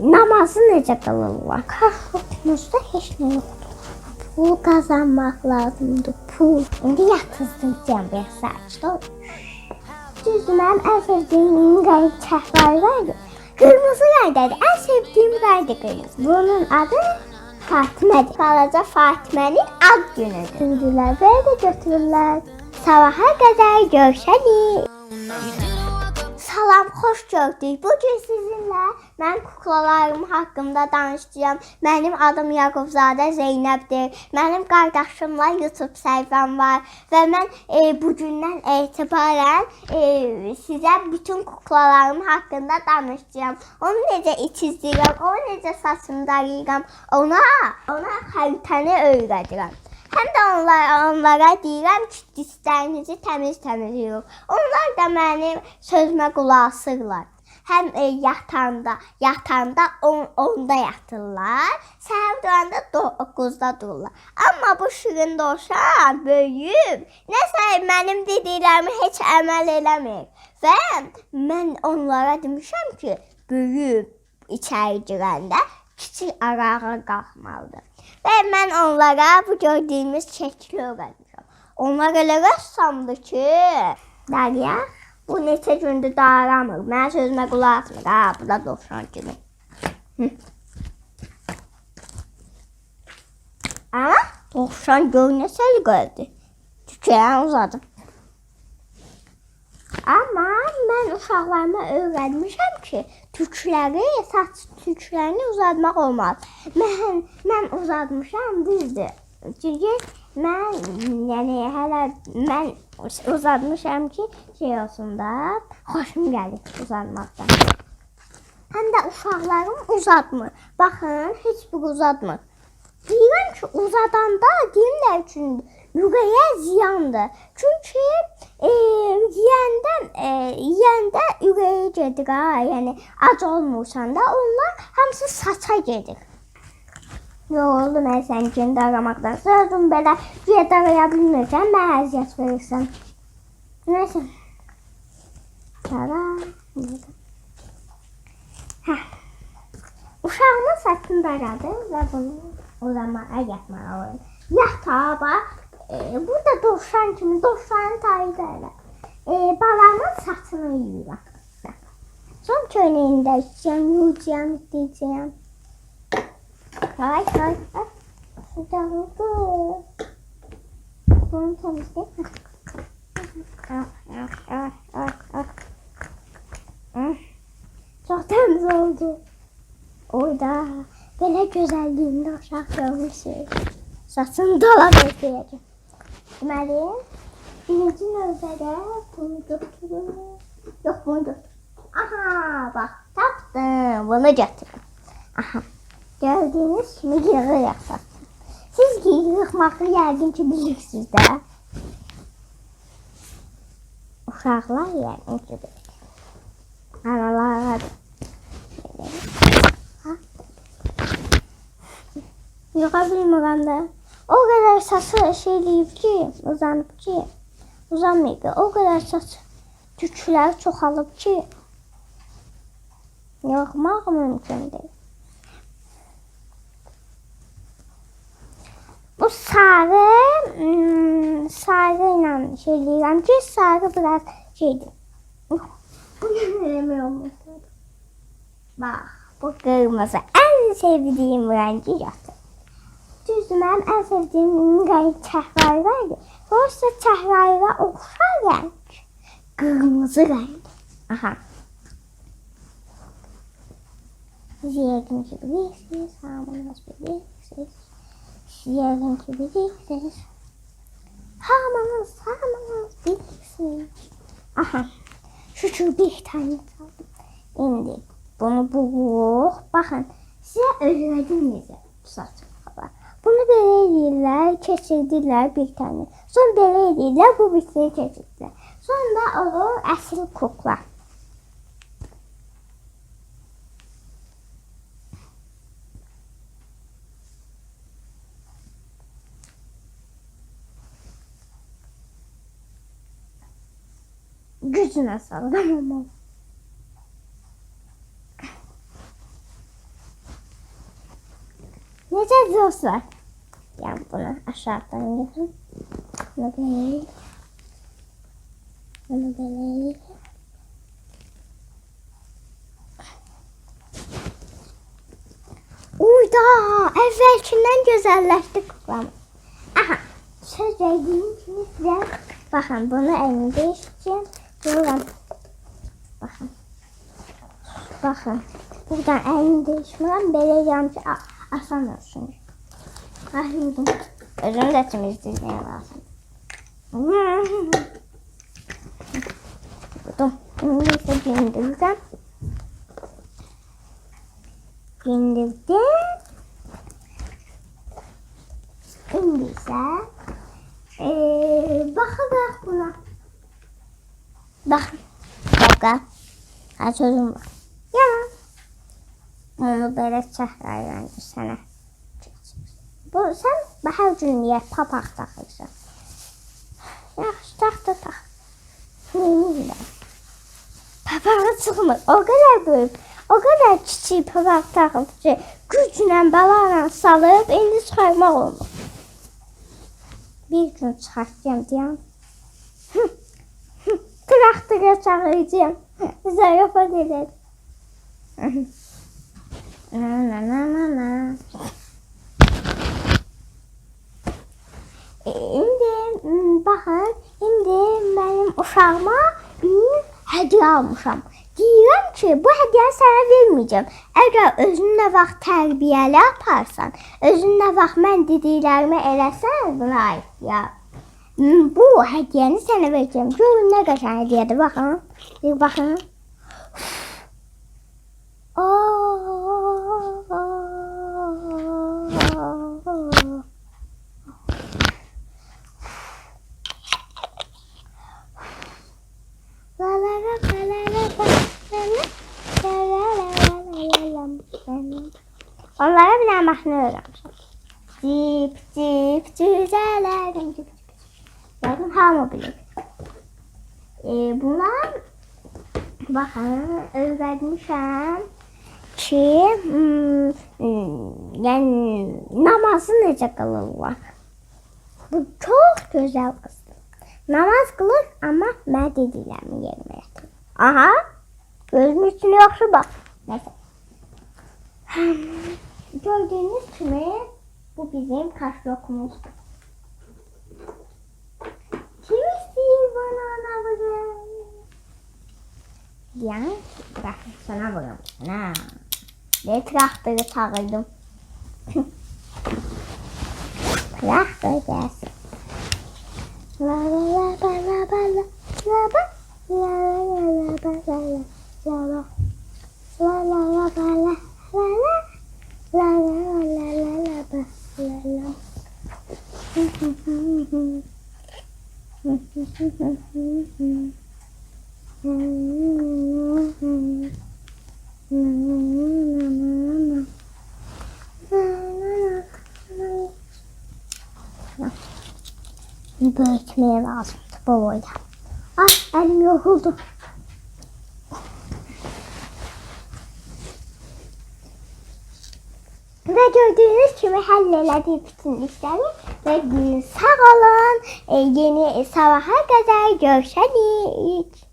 Namazı necə qılırlar? Karşımızda heç nə yoxdur. Pul qazanmaq lazımdır, pul. İndi yatırdım bir saçda. Düzdür, mənim ən sevdiyim renk çəhrayı vardı. Qırmızı rəngdədir. Ən sevdiyim rəng də qırmızı. Bunun adı Fatimədir. Balaca Fatimənin ad günüdür. Gündülər belə götürürlər. Sabaha qədər görüşərik. Salam, xoş gördük. Bu gün sizinlə mən kuklalarım haqqında danışacağam. Mənim adım Yaqubzadə Zeynəbdir. Mənim qardaşımla YouTube səhifəm var və mən e, bu gündən etibarən e, sizə bütün kuklalarım haqqında danışacağam. Onu necə itizdirəm, onu necə saçını darayıram, ona ona xəritəni öyrədirəm. Həm də onlara, onlara deyirəm ki, dişlərinizi təmiz-təmiz yuyun. Onlar da mənim sözümə qulaq asırlar. Həm e, yatanda, yatanda 10 10-da yatırlar, səhər duranda 9-da dururlar. Amma bu şirin dovşan böyüyüb, nəsə mənim dediklərimi heç əməl eləmir. Və mən onlara demişəm ki, böyüyüb içəri girəndə kiçik arağa qalxmalıdır. Və mən onlara bu gördüyümüz şəkli öyrətmişəm. Onlar elə rəssamdır ki, Dərya, bu neçə gündür dayanmır. Mən sözümə qulaq asmır. Ha, bu da dovşan kimi. Hı. Amma dovşan gör nə səliqəlidir. Tükəyən uzadı. Amma mən uşaqlarıma öyrətmişəm ki, tükləri, saç tüklərini uzatmaq olmaz. Mən mən uzatmışam, düzdür. Çünki mən yəni hələ mən uzatmışam ki, şey olsun da, xoşum gəlir uzatmaqdan. Həm də uşaqlarım uzatmır. Baxın, heç bir uzatmır. Deyirəm ki, uzadanda deyirlər üçün yüreğe ziyandır. Çünkü e, yiyəndə, e, yiyəndə yüreğe gedir ha. Yəni ac olmursan da onlar hamısı saça gedir. Yoruldu mən sən kendi aramaqdan. Sözüm belə güya daraya bilmirsən, mənə əziyyət verirsən. Nəysə. Tara. Hə. Uşağımın saçını daradı və bunu uzamağa yatmalı. Yatağa bax. E, burada dovşan kimi dovşanın tayı elə. E, balamın saçını yuyuram. Son köynəyində içəcəm, yuyacağım, istəyəcəm. Hay hay. Şurada oldu. Bunu. Hmm. Çok temiz oldu. Orada böyle güzelliğinde uşaq görmüşsünüz. Saçını dolab ekləyəcəm. Növbədə bunu götürürüm. Yox, bunu götür. Aha, bax, tapdım. Bunu götürüm. Aha. Gördüyünüz kimi yığırıq saçını. Siz yığmağı yəqin ki bilirsiniz də. Uşaqlar yəqin ki bilir. Analar Ha? Yığa bilmirəm də. O qədər saçı şey eləyib ki, uzanıb ki, uzanmayıb. O qədər saç tükləri çoxalıb ki, yığmaq mümkün deyil. Bu sarı, hmm, sarı ilə şey ki, sarı biraz şeydir. Bu ne demək olmasın? Bax, bu qırmızı ən sevdiyim rəngi yoxdur. Düzdür, mənim ən sevdiyim renk çəhrayı vardı. Doğrusu çəhrayıya oxşar rəng. Qırmızı rəng. Aha. Siz yəqin ki bilirsiniz, hamınız bilirsiniz. Siz yəqin ki bilirsiniz. Hamınız, hamınız bilirsiniz. Aha. Şükür bir tane çaldım. İndi bunu buluq. Baxın, sizə öyrədim necə saçım. Bunu belediyeler kesildiler bir tane. Sonra belediyeler bu bitkiyi kesildiler. Sonra olur asil kokla. Gücüne sallamam. Necə dostlar? bunu aşağıdan gidin. Bunu deneyelim. Bunu deneyelim. Uyda evvelkinden güzelleşti kuklam. Aha söz verdiğim için size bakın bunu elini değiştireceğim. Durun. Bakın. Bakın. Buradan elini değişmeden böyle yanlış asamıyorsunuz. Kahvedin. Özüm de temiz dizmeye lazım. Buldum. Şimdi ise bindirdim. Bindirdim. Şimdi ise ee, bakacak buna. Bak. Bak. Açıyorum bak. Ya. Onu böyle çahra yani sana. Bu sən bahar günü niyə papaq taxırsan? Yaxşı, tax da tax. Neyini Papağı çıxmır. O qədər böyük, o qədər kiçik papaq taxıb ki, güclə, bəla salıb, indi çıxarmaq olmur. Bir gün çıxartacağım deyəm. Traktora çağıracağım. Zarafat eder. Na na na na na. İndi baxın, indi mənim uşağıma bir hədiyyə almışam. Deyirəm ki, bu hədiyyəni sənə verməyəcəm. Əgər özün nə vaxt tərbiyəli aparsan, özün nə vaxt mən dediklərimi eləsən, buna ya. Bu hədiyyəni sənə verəcəm. Görün nə qəşəng hədiyyədir, baxın. Bir baxın. Oh. Onlara dənə mahnı öyrənmişəm. Cip, cip, cüzələrim, cip, cip. Yəqin hamı bilir. E, bunlar, baxın, öyrənmişəm ki, hmm, hmm, yəni namazı necə qılırlar. Bu çox gözəl qızdır. Namaz qılır, amma mən dediklərimi yerinə yetirir. Aha, gözüm üçün yaxşı bax. Nəsə. Gördüğünüz kimi bu bizim kaşlokumuzdur. Kim istiyor bana ana? Yani bırak sana bugün. Sana. Ne traktörü çağırdım. Traktör gelsin. La la la la la la la la la la ba la la la Böyle lazım babayla. Ah elim yoruldu. Ve gördüğünüz gibi halleledik bütün işleri. Ve sağ olun. E, yeni sabaha kadar görüşürüz.